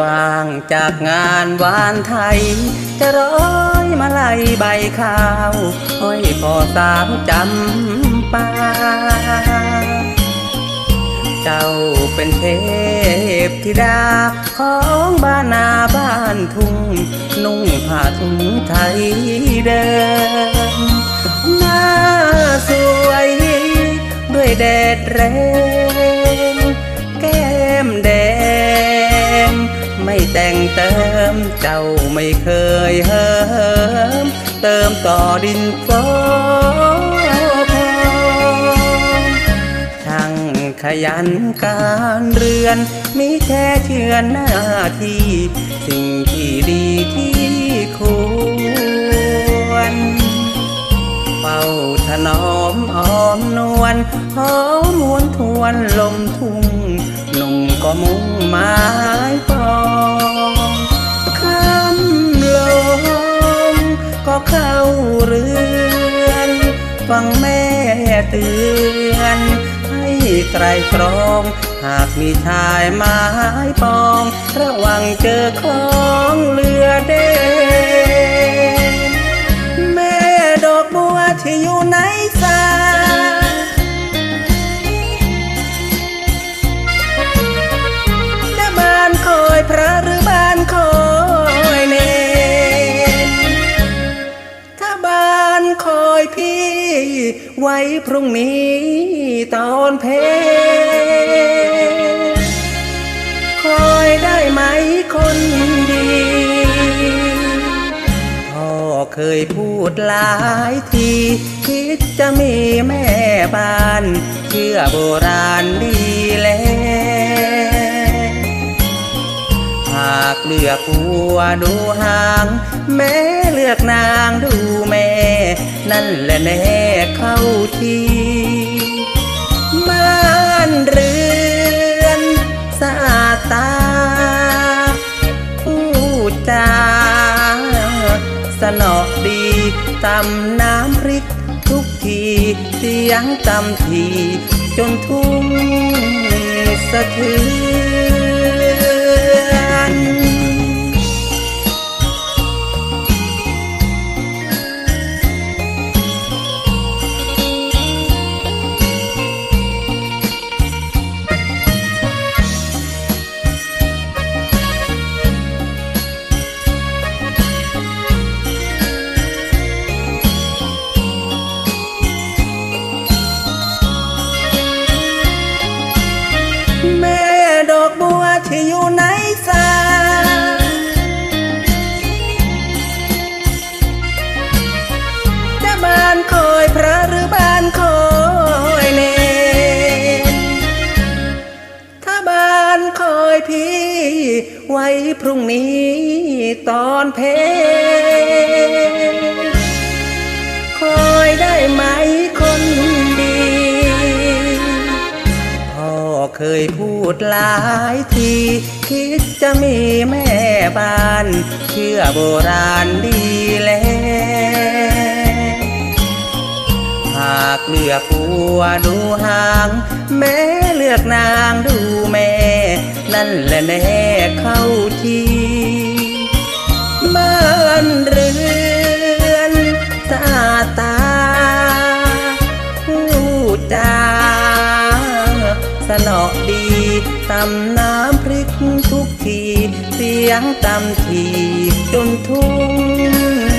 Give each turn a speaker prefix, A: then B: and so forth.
A: วางจากงานวานไทย จะร้อยมาลัยใบข้าวห้อยคอสาวจำปา เจ้าเป็นเทพธิดาของบ้านนาบ้านทุ่ง นุ่งผ้าถุงไทยเดิมหน้าสวยด้วยแดดแรง เจ้าไม่เคยเหิมเติมต่อดินฟ้าพอช่างขยันการเรือนมีแค่เชื่อนหน้าที่ สิ่งที่ดีที่ควรเฝ้าถนอมอ้อมนวลหอมมวนทวนลมทุ่ง หนุ่มก็มุ่งหมายปอง ไตรตรอง หากมีชายไม้ปอง ระวังเจอของเรือเด่นแม่ดอกบัวที่อยู่ในสาจะบ้านคอยพระหรือบ้านคอยเนนถ้าบ้านคอยพี่ ไว้พรุ่งนี้ นเพคอยได้ไหมคนดีพ่อเคยพูดหลายทีคิดจะมีแม่บ้านเชื่อโบราณดีแล้วหากเลือกผัวดูห่าง แม่เลือกนางดูแม่ นั่นแหละแน่เข้าที ตำน้ำพริกทุกทีเสียงตำทีจนทุ่งสะเทือน อยู่ในสาจะบ้านคอยพระหรือบ้านคอยเนนถ้าบ้านคอยพี่ ไว้พรุ่งนี้ตอนเพล เคยพูดหลายที คิดจะมีแม่บ้าน เชื่อโบราณดีแล้วหากเลือกผัวดูห่าง แม่เลือกนางดูแม่ นั่นแหละแน่เข้าที สนอดีตำน้ำพริกทุกที เสียงตำทีจนทุ่ง